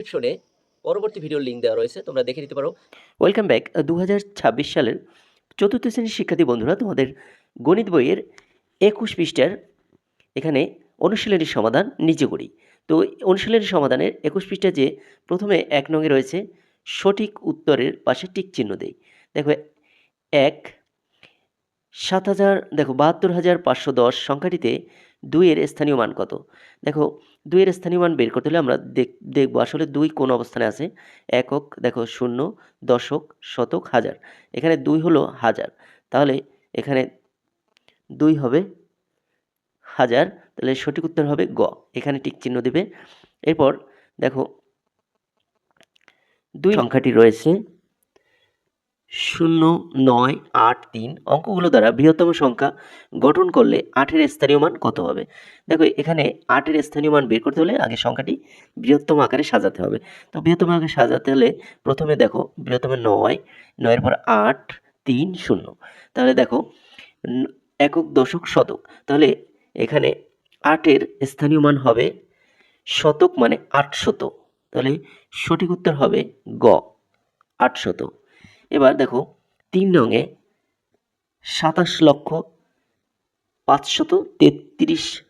ডিসক্রিপশনে পরবর্তী ভিডিওর লিঙ্ক দেওয়া রয়েছে, তোমরা দেখে নিতে পারো। ওয়েলকাম ব্যাক দু হাজার ছাব্বিশ সালের চতুর্থ শ্রেণির শিক্ষার্থী বন্ধুরা, তোমাদের গণিত বইয়ের একুশ পৃষ্ঠার এখানে অনুশীলনীর সমাধান নিচে করি। তো অনুশীলনীর সমাধানের একুশ পৃষ্ঠা যে প্রথমে এক নঙে রয়েছে, সঠিক উত্তরের পাশে টিক চিহ্ন দেই। দেখো, এক, সাত হাজার, দেখো, বাহাত্তর হাজার পাঁচশো দশ সংখ্যাটিতে দুইয়ের স্থানীয় মান কত? দেখো দুইয়ের স্থানীয় মান বের করতে হলে আমরা দেখ দেখব আসলে দুই কোন অবস্থানে আছে। একক, দেখো, শূন্য, দশক, শতক, হাজার। এখানে দুই হলো হাজার। তাহলে এখানে দুই হবে হাজার। তাহলে সঠিক উত্তর হবে গ। এখানে টিক চিহ্ন দেবে। এরপর দেখো, দুই সংখ্যাটি রয়েছে শূন্য নয় আট তিন। অঙ্কগুলো দ্বারা বৃহত্তম সংখ্যা গঠন করলে আটের স্থানীয় মান কত হবে? দেখো, এখানে আটের স্থানীয় মান বের করতে হলে আগে সংখ্যাটি বৃহত্তম আকারে সাজাতে হবে। তো বৃহত্তম আকারে সাজাতে হলে প্রথমে দেখো, বৃহত্তম নয়, নয়ের পর আট, তিন, শূন্য। তাহলে দেখো একক দশক শতক। তাহলে এখানে আটের স্থানীয় মান হবে শতক মানে আটশত তাহলে সঠিক উত্তর হবে গ আটশত এবার দেখো, তিন রঙে সাতাশ লক্ষ পাঁচশত তেত্রিশ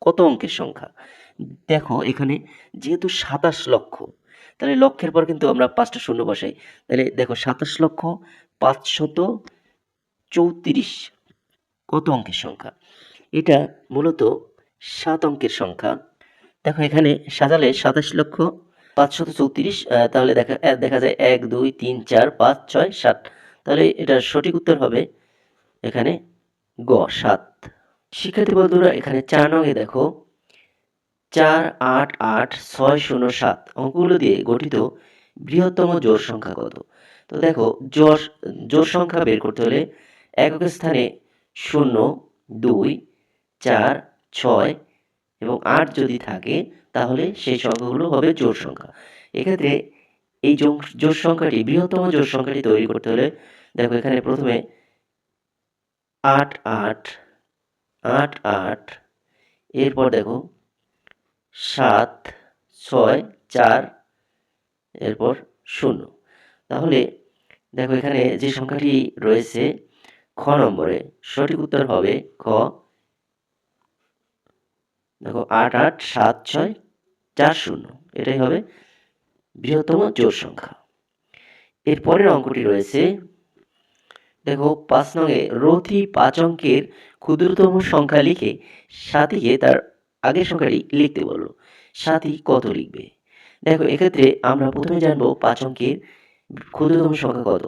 কত অঙ্কের সংখ্যা? দেখো, এখানে যেহেতু সাতাশ লক্ষ, তাহলে লক্ষের পর কিন্তু আমরা পাঁচটা শূন্য বসাই। তাহলে দেখো, সাতাশ লক্ষ পাঁচশত চৌত্রিশ কত অঙ্কের সংখ্যা? এটা মূলত সাত অঙ্কের সংখ্যা। দেখো, এখানে সাজালে সাতাশ লক্ষ পাঁচশত চৌত্রিশ তাহলে দেখা দেখা যায় এক, দুই, তিন, চার, পাঁচ, ছয়, সাত। তাহলে এটার সঠিক উত্তর হবে এখানে গ, সাত। শিক্ষার্থী বন্ধুরা, এখানে চার নঙে দেখো, চার, আট আট, ছয়, শূন্য, সাত। অঙ্কগুলো দিয়ে গঠিত বৃহত্তম জোড় সংখ্যা কত? তো দেখো, জোড় জোড় সংখ্যা বের করতে হলে একক স্থানে শূন্য, দুই, চার, ছয় এবং আট যদি থাকে, তাহলে সেই সংখ্যাগুলো হবে জোড় সংখ্যা। এক্ষেত্রে এই জোড় সংখ্যাটি, বৃহত্তম জোড় সংখ্যাটি তৈরি করতে হলে, দেখো এখানে প্রথমে আট আট আট আট, এরপর দেখো সাত, ছয়, চার, এরপর শূন্য। তাহলে দেখো এখানে যে সংখ্যাটি রয়েছে, খ নম্বরে সঠিক উত্তর হবে খ দেখো, আট আট, সাত, ছয়, চার, শূন্য। এটাই হবে বৃহত্তম জোড় সংখ্যা। এর পরের অঙ্কটি রয়েছে, দেখো, পাঁচ নঙে রথি পাঁচ অঙ্কের ক্ষুদ্রতম সংখ্যা লিখে সাথীকে তার আগের সংখ্যাটি লিখতে বলল সাথী কত লিখবে? দেখো, এক্ষেত্রে আমরা প্রথমে জানব পাঁচ অঙ্কের ক্ষুদ্রতম সংখ্যা কত।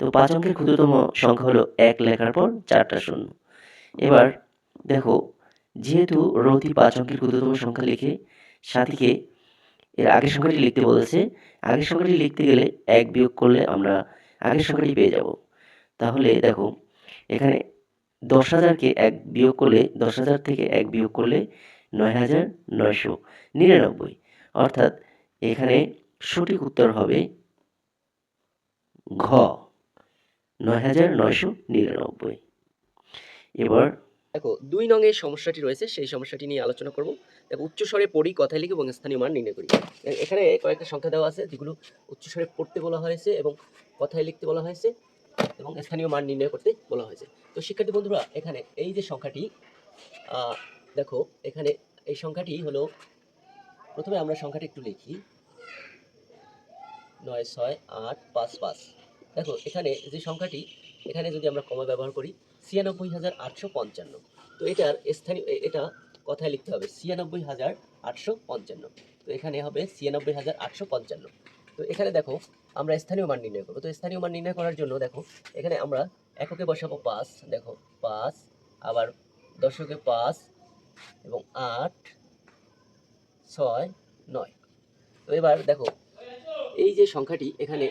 তো পাঁচ অঙ্কের ক্ষুদ্রতম সংখ্যা হলো এক লেখার পর চারটা শূন্য। এবার দেখো যেহেতু রথি পাঁচ অঙ্কের ক্ষুদ্রতম সংখ্যা লিখে, সাথীকে এর আগের সংখ্যাটি লিখতে বলেছে, আগের সংখ্যাটি লিখতে গেলে এক বিয়োগ করলে আমরা আগের সংখ্যাটি পেয়ে যাব। তাহলে দেখো, এখানে দশ হাজারকে এক বিয়োগ করলে, দশ হাজার থেকে এক বিয়োগ করলে নয় হাজার নয়শো নিরানব্বই। অর্থাৎ এখানে সঠিক উত্তর হবে ঘ, নয় হাজার নয়শো নিরানব্বই। এবার দেখো, দুই নঙের সমস্যাটি রয়েছে, সেই সমস্যাটি নিয়ে আলোচনা করব। দেখো উচ্চস্বরে পড়ি কথায় লিখি এবং স্থানীয় মান নির্ণয় করি। এখানে কয়েকটা সংখ্যা দেওয়া আছে, যেগুলো উচ্চস্বরে পড়তে বলা হয়েছে এবং কথায় লিখতে বলা হয়েছে এবং স্থানীয় মান নির্ণয় করতে বলা হয়েছে। তো শিক্ষার্থী বন্ধুরা, এখানে এই যে সংখ্যাটি দেখো, এখানে এই সংখ্যাটি হলো, প্রথমে আমরা সংখ্যাটি একটু লিখি। নয়, ছয়, আট, পাঁচ পাঁচ। দেখো, এখানে যে সংখ্যাটি এখানে যদি আমরা কমা ব্যবহার করি, ছিয়ানব্বই হাজার আটশো পঞ্চান্ন। তো এটার স্থানীয় এটা কথায় লিখতে হবে, ছিয়ানব্বই হাজার আটশো পঞ্চান্ন। তো এখানে হবে ছিয়ানব্বই হাজার আটশো পঞ্চান্ন। তো এখানে দেখো, আমরা স্থানীয় মান নির্ণয় করব। তো স্থানীয় মান নির্ণয় করার জন্য দেখো, এখানে আমরা এককে বসাবো পাঁচ, দেখো, পাঁচ, আবার দশকে পাঁচ এবং আট, ছয়, নয়। তো এবার দেখো, এই যে সংখ্যাটি এখানে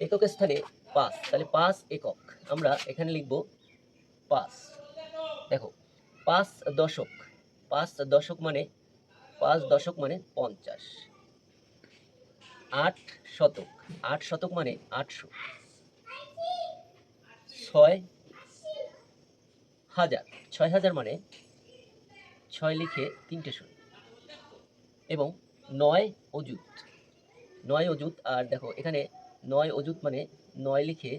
একক স্থানে পাঁচ, তাহলে পাঁচ একক। আমরা এখানে লিখব পাঁচ। দেখো, পাঁচ দশক পাঁচ দশক মানে পাঁচ দশক মানে পঞ্চাশ। আট শতক আট শতক মানে আটশো। ছয় হাজার ছয় হাজার মানে ছয় লিখে তিনটে শূন্য। এবং নয় অযুত নয় অযুত, আর দেখো, এখানে নয় অযুত মানে নয় লিখে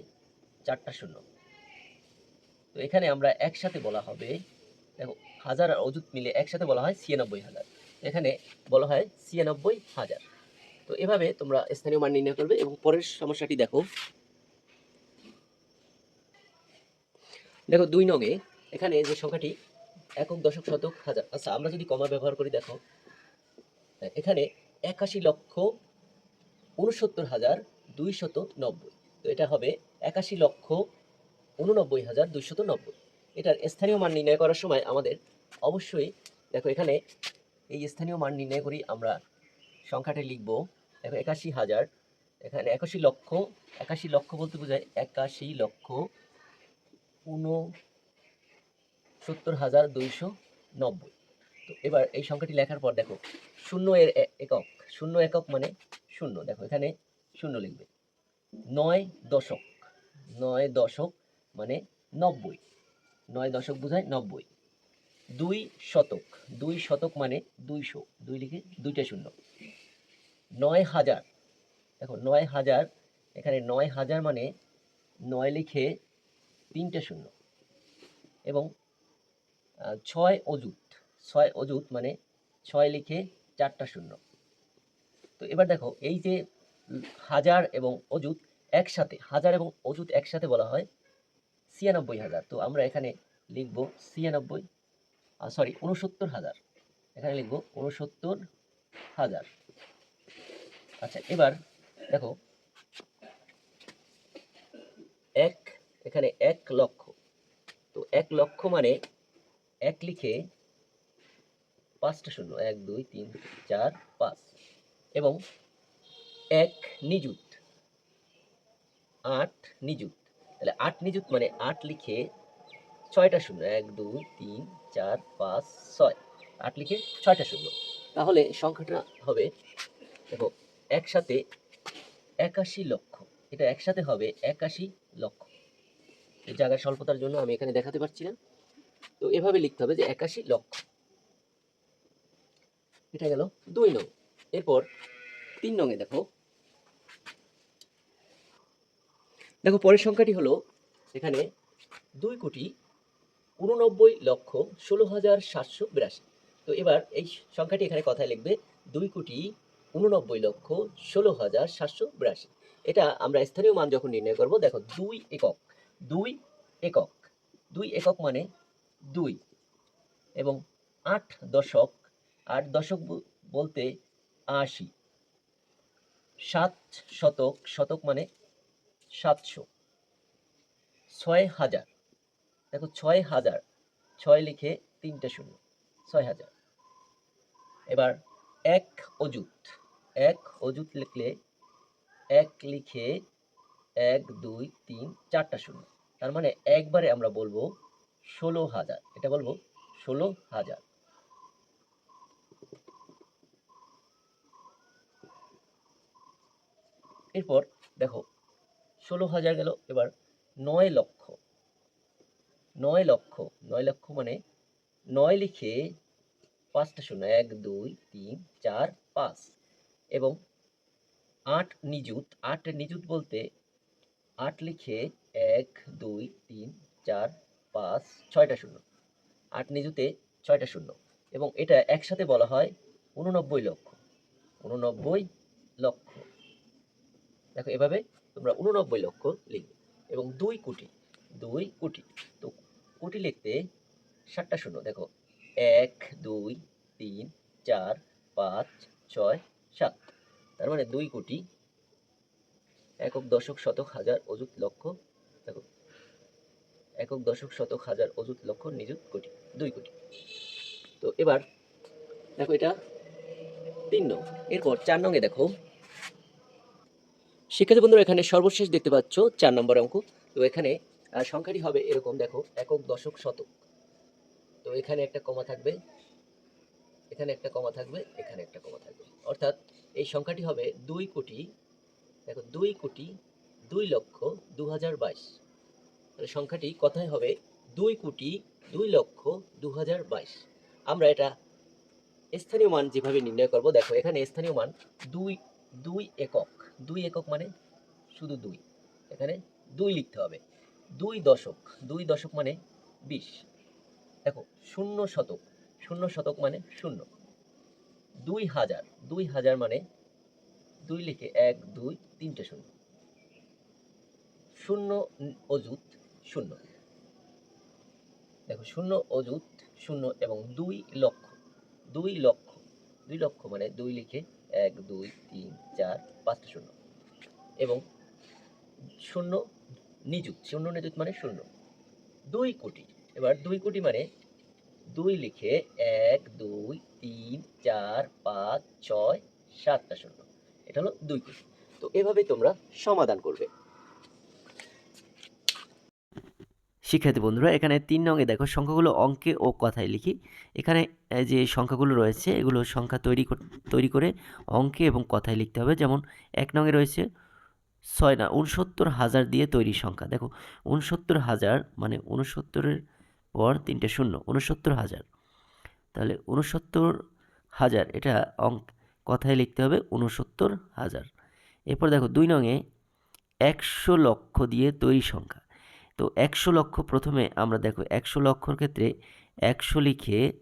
চারটা শূন্য। তো এখানে আমরা একসাথে বলা হবে, দেখো, হাজার আর অযুত মিলে একসাথে বলা হয় ছিয়ানব্বই হাজার। এখানে বলা হয় ছিয়ানব্বই হাজার। তো এভাবে তোমরা স্থানীয় মান নির্ণয় করবে এবং পরের সমস্যাটি দেখো। দেখো, দুই নঙে এখানে যে সংখ্যাটি একক, দশক, শতক, হাজার। আচ্ছা আমরা যদি কমা ব্যবহার করি, দেখো, এখানে একাশি লক্ষ উনসত্তর হাজার দুইশত নব্বই। তো এটা হবে একাশি লক্ষ উননব্বই হাজার দুইশত নব্বই। এটার স্থানীয় মান নির্ণয় করার সময় আমাদের অবশ্যই, দেখো এখানে এই স্থানীয় মান নির্ণয় করি আমরা, সংখ্যাটা লিখব। দেখো একাশি হাজার, এখানে একাশি লক্ষ একাশি লক্ষ বলতে বোঝায় একাশি লক্ষ উনসত্তর হাজার দুইশো নব্বই। তো এবার এই সংখ্যাটি লেখার পর দেখো, শূন্য এর একক, শূন্য একক মানে শূন্য। দেখো এখানে শূন্য লিখবে। নয় দশক। নয় দশক মানে নব্বই। নয় দশক বোঝায় নব্বই। দুই শতক। দুই শতক মানে দুইশো। দুই লিখে দুইটা শূন্য। নয় হাজার। দেখো, নয় হাজার, এখানে নয় হাজার মানে নয় লিখে তিনটা শূন্য। এবং ছয় অযুত। ছয় অযুত মানে ছয় লিখে চারটা শূন্য। তো এবার দেখো, এই যে হাজার এবং অযুত একসাথে, হাজার এবং অযুত একসাথে বলা হয়, ছিয়ানব্বই হাজার। তো আমরা এখানে লিখব ছিয়ানব্বই সরি উনসত্তর হাজার। এখানে লিখব উনসত্তর হাজার। আচ্ছা এবার দেখো, এক, এখানে এক লক্ষ। তো এক লক্ষ মানে এক লিখে পাঁচটা শূন্য, এক, দুই, তিন, চার, পাঁচ। এবং এক নিযুত। আট নিযুত। তাহলে আট নিযুত মানে আট লিখে ছয়টা শূন্য। এক, দুই, তিন, চার, পাঁচ, ছয়। আট লিখে ছয়টা শূন্য। তাহলে সংখ্যাটা হবে, দেখো, একসাথে একাশি লক্ষ। এটা একসাথে হবে একাশি লক্ষ। এই জায়গার স্বল্পতার জন্য আমি এখানে দেখাতে পারছি না। তো এভাবে লিখতে হবে যে একাশি লক্ষ। এটা গেল দুই নং। এরপর তিন নঙে দেখো দেখো, পরের সংখ্যাটি হলো, এখানে দুই কোটি উননব্বই লক্ষ ষোলো হাজার সাতশো বিরাশি। তো এবার এই সংখ্যাটি এখানে কথায় লিখবে, দুই কোটি উননব্বই লক্ষ ষোলো হাজার সাতশো বিরাশি। এটা আমরা স্থানীয় মান যখন নির্ণয় করব, দেখো, দুই একক দুই একক দুই একক মানে দুই এবং আট দশক আট দশক বলতে আশি। সাত শতক শতক মানে সাতশো। ছয় হাজার। দেখো ছয় হাজার, ছয় লিখে তিনটে শূন্য, ছয় হাজার। এবার এক অযুত এক অযুত লিখলে এক লিখে এক, দুই, তিন, চারটা শূন্য। তার মানে একবারে আমরা বলব ষোলো হাজার। এটা বলব ষোলো হাজার। এরপর দেখো ষোলো হাজার গেল, এবার নয় লক্ষ। নয় লক্ষ নয় লক্ষ মানে নয় লিখে পাঁচটা শূন্য, এক, দুই, তিন, চার, পাঁচ এবং আট নিযুত। আট নিযুত বলতে আট লিখে এক, দুই, তিন, চার, পাঁচ, ছয়টা শূন্য। আট নিযুতে ছয়টা শূন্য এবং এটা একসাথে বলা হয় উননব্বই লক্ষ। উননব্বই লক্ষ। দেখো এভাবে তোমরা উননব্বই লক্ষ লিখবে এবং দুই কোটি দুই কোটি। তো কোটি লিখতে সাতটা শূন্য, দেখো, এক, দুই, তিন, চার, পাঁচ, ছয়, সাত। তার মানে দুই কোটি একক দশক শতক হাজার অযুত লক্ষ, দেখো, একক দশক শতক হাজার অযুত লক্ষ নিযুত কোটি, দুই কোটি। তো এবার দেখো এটা তিন নং। এরপর চার নংয়ে দেখো শিক্ষার্থী বন্ধুরা, এখানে সর্বশেষ দেখতে পাচ্ছ চার নম্বর অঙ্ক। তো এখানে সংখ্যাটি হবে এরকম, দেখো, একক, দশক, শতক। তো এখানে একটা কমা থাকবে, এখানে একটা কমা থাকবে, এখানে একটা কমা থাকবে। অর্থাৎ এই সংখ্যাটি হবে দুই কোটি, দেখো, দুই কোটি দুই লক্ষ দু হাজার বাইশ। তাহলে সংখ্যাটি কথায় হবে দুই কোটি দুই লক্ষ দু হাজার বাইশ। আমরা এটা স্থানীয় মান যেভাবে নির্ণয় করব, দেখো, এখানে স্থানীয় মান দুই দুই একক। দুই একক মানে শুধু দুই। এখানে দুই লিখতে হবে। দুই দশক। দুই দশক মানে বিশ। দেখো, শূন্য শতক। শূন্য শতক মানে শূন্য। দুই হাজার। দুই হাজার মানে দুই লিখে এক, দুই, তিনটে শূন্য। শূন্য অযুত শূন্য। দেখো, শূন্য অযুত, শূন্য এবং দুই লক্ষ। দুই লক্ষ। দুই লক্ষ মানে দুই লিখে এক, দুই, তিন, চার পাঁচটা শূন্য। এবং শূন্য নিযুত শূন্য নিযুত মানে শূন্য। দুই কোটি, এবার দুই কোটি মানে দুই লিখে এক, দুই, তিন, চার, পাঁচ, ছয়, সাতটা শূন্য। এটা হলো দুই কোটি। তো এভাবে তোমরা সমাধান করবে। শিক্ষার্থী বন্ধুরা, এখানে তিন নঙে দেখো সংখ্যাগুলো অঙ্কে ও কথায় লিখি। এখানে যে সংখ্যাগুলো রয়েছে, এগুলো সংখ্যা তৈরি তৈরি করে অঙ্কে এবং কথায় লিখতে হবে। যেমন, এক নঙে রয়েছে ছয় না, উনসত্তর হাজার দিয়ে তৈরি সংখ্যা। দেখো, উনসত্তর হাজার মানে উনসত্তরের পর তিনটে শূন্য, উনসত্তর হাজার। তাহলে উনসত্তর হাজার, এটা অঙ্ক, কথায় লিখতে হবে উনসত্তর হাজার। এরপর দেখো, দুই নঙে একশো লক্ষ দিয়ে তৈরি সংখ্যা। তো একশো লক্ষ প্রথমে আমরা দেখো, একশো লক্ষর ক্ষেত্রে একশো লিখে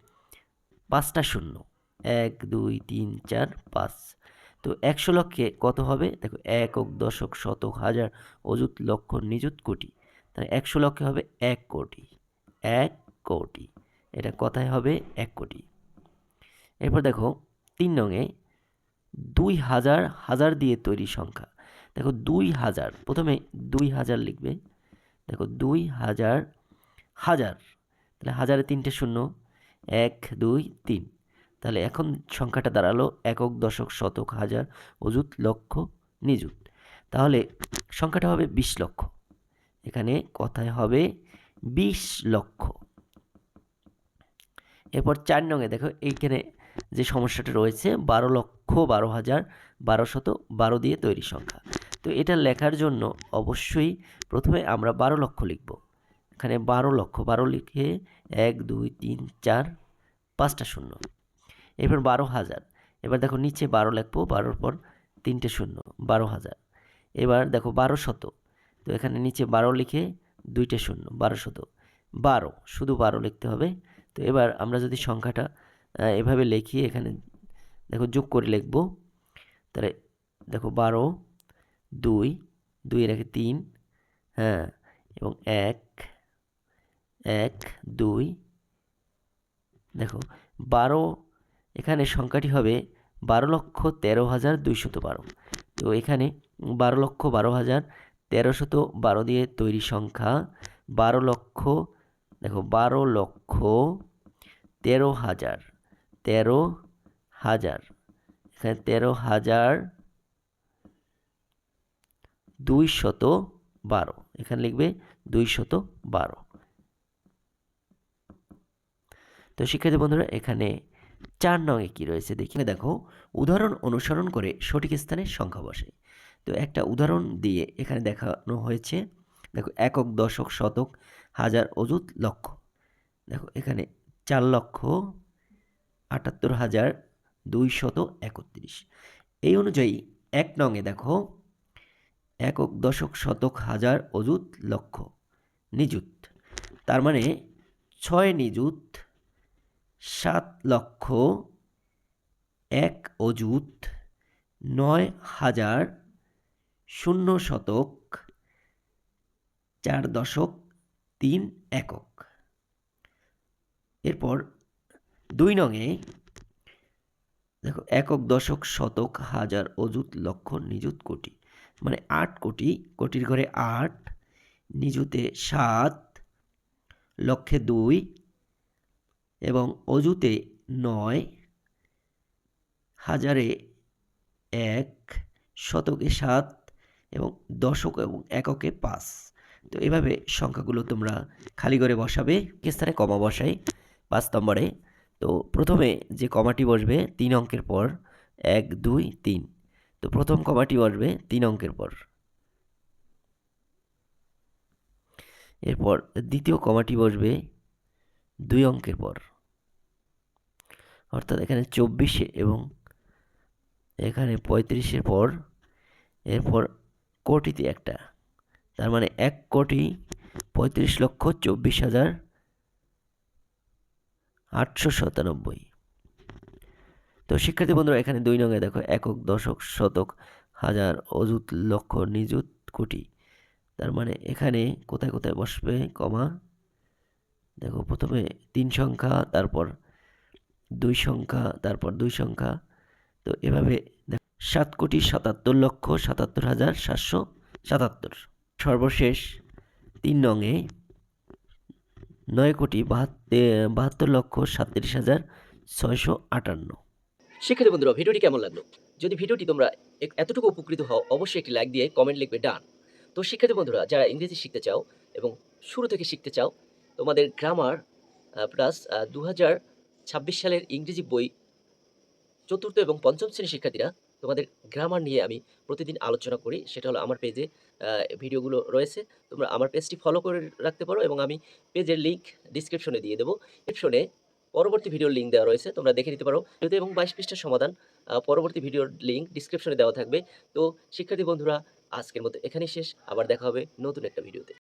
পাঁচটা শূন্য। এক, দুই, তিন, চার, পাঁচ। তো একশো লক্ষে কত হবে? দেখো, একক, দশক, শতক, হাজার, অযুত লক্ষ নিযুত, কোটি। তাহলে একশো লক্ষে হবে এক কোটি এক কোটি। এটা কথায় হবে এক কোটি। এরপর দেখো, তিন নঙে দুই হাজার হাজার দিয়ে তৈরি সংখ্যা। দেখো, দুই হাজার, প্রথমে দুই হাজার লিখবে। দেখো দুই হাজার হাজার। তাহলে হাজারে তিনটে শূন্য, এক, দুই, তিন। তাহলে এখন সংখ্যাটা দাঁড়াল একক দশক শতক হাজার অযুত লক্ষ নিযুত। তাহলে সংখ্যাটা হবে বিশ লক্ষ। এখানে কথায় হবে বিশ লক্ষ। এরপর চার নঙে দেখো এইখানে যে সমস্যাটা রয়েছে, বারো লক্ষ বারো হাজার বারোশত বারো দিয়ে তৈরি সংখ্যা। তো এটা লেখার জন্য অবশ্যই প্রথমে আমরা বারো লক্ষ লিখব। এখানে বারো লক্ষ বারো লিখে এক, দুই, তিন, চার, পাঁচটা শূন্য। এরপর বারো হাজার। এবার দেখো নিচে বারো লিখব, বারোর পর তিনটে শূন্য, বারো হাজার। এবার দেখো বারো শত। তো এখানে নিচে বারো লিখে দুইটে শূন্য, বারো শত। বারো, শুধু বারো লিখতে হবে। তো এবার আমরা যদি সংখ্যাটা এভাবে লিখি, এখানে দেখো যোগ করে লিখব। তাহলে দেখো বারো দুই দুই রেখে তিন হ্যাঁ এবং এক এক, দুই, দেখো, বারো, এখানে সংখ্যাটি হবে বারো লক্ষ তেরো হাজার দুইশত বারো। তো এখানে বারো লক্ষ বারো হাজার তেরোশত বারো দিয়ে তৈরি সংখ্যা বারো লক্ষ, দেখো, বারো লক্ষ তেরো হাজার তেরো হাজার, এখানে তেরো হাজার দুই শত বারো এখানে লিখবে দুই শত বারো তো শিক্ষার্থী বন্ধুরা, এখানে চার নঙে কি রয়েছে দেখি। দেখো, উদাহরণ অনুসরণ করে সঠিক স্থানে সংখ্যা বসে। তো একটা উদাহরণ দিয়ে এখানে দেখানো হয়েছে। দেখো, একক, দশক, শতক, হাজার, অযুত, লক্ষ। দেখো, এখানে চার লক্ষ আটাত্তর হাজার দুইশত একত্রিশ। এই অনুযায়ী এক নঙে দেখো একক দশক শতক হাজার অযুত লক্ষ। নিযুত। তার মানে ছয় নিযুত, সাত লক্ষ, এক অযুত, নয় হাজার শূন্য শতক, চার দশক, তিন একক। এরপর দুই নঙে দেখো, একক দশক শতক হাজার অযুত লক্ষ নিযুত কোটি। মানে আট কোটি, কোটির ঘরে আট, নিযুতে সাত লক্ষে দুই এবং অযুতে নয়, হাজারে এক, শতকে সাত এবং দশক এবং এককে পাঁচ। তো এভাবে সংখ্যাগুলো তোমরা খালি করে বসাবে স্থানে কমা বসাই পাঁচ নম্বরে। তো প্রথমে যে কমাটি বসবে, তিন অঙ্কের পর এক, দুই, তিন। তো প্রথম কমাটি বসবে তিন অঙ্কের পর। এরপর দ্বিতীয় কমাটি বসবে দুই অঙ্কের পর। অর্থাৎ এখানে চব্বিশে এবং এখানে পঁয়ত্রিশের পর, এরপর কোটিতে একটা। তার মানে এক কোটি পঁয়ত্রিশ লক্ষ চব্বিশ হাজার আটশো সাতানব্বই। তো শিক্ষার্থী বন্ধুরা, এখানে দুই নঙে দেখো, একক, দশক, শতক, হাজার, অযুত, লক্ষ, নিযুত, কোটি। তার মানে এখানে কোথায় কোথায় বসবে, কমা? দেখো, প্রথমে তিন সংখ্যা, তারপর দুই সংখ্যা, তারপর দুই সংখ্যা। তো এভাবে দেখ- সাত কোটি সাতাত্তর লক্ষ সাতাত্তর হাজার সাতশো সাতাত্তর। সর্বশেষ তিন নঙে নয় কোটি বাহাত্তর লক্ষ সাতত্রিশ হাজার ছয়শো আটান্ন। শিক্ষার্থী বন্ধুরা, ভিডিওটি কেমন লাগল? যদি ভিডিওটি তোমরা এতটুকু উপকৃত হও, অবশ্যই একটি লাইক দিয়ে কমেন্ট লিখবে ডান তো শিক্ষার্থী বন্ধুরা, যারা ইংরেজি শিখতে চাও এবং শুরু থেকে শিখতে চাও, তোমাদের গ্রামার প্লাস দু হাজার ছাব্বিশ সালের ইংরেজি বই চতুর্থ এবং পঞ্চম শ্রেণির শিক্ষার্থীরা, তোমাদের গ্রামার নিয়ে আমি প্রতিদিন আলোচনা করি। সেটা হলো আমার পেজে ভিডিওগুলো রয়েছে। তোমরা আমার পেজটি ফলো করে রাখতে পারো এবং আমি পেজের লিঙ্ক ডিসক্রিপশনে দিয়ে দেবো। ডিসক্রিপশনে পরবর্তী ভিডিওর লিঙ্ক দেওয়া রয়েছে, তোমরা দেখে নিতে পারো। যদি এবং বাইশ পৃষ্ঠার সমাধান পরবর্তী ভিডিওর লিঙ্ক ডিসক্রিপশনে দেওয়া থাকবে। তো, শিক্ষার্থী বন্ধুরা, আজকের মতো এখানেই শেষ। আবার দেখা হবে নতুন একটা ভিডিওতে।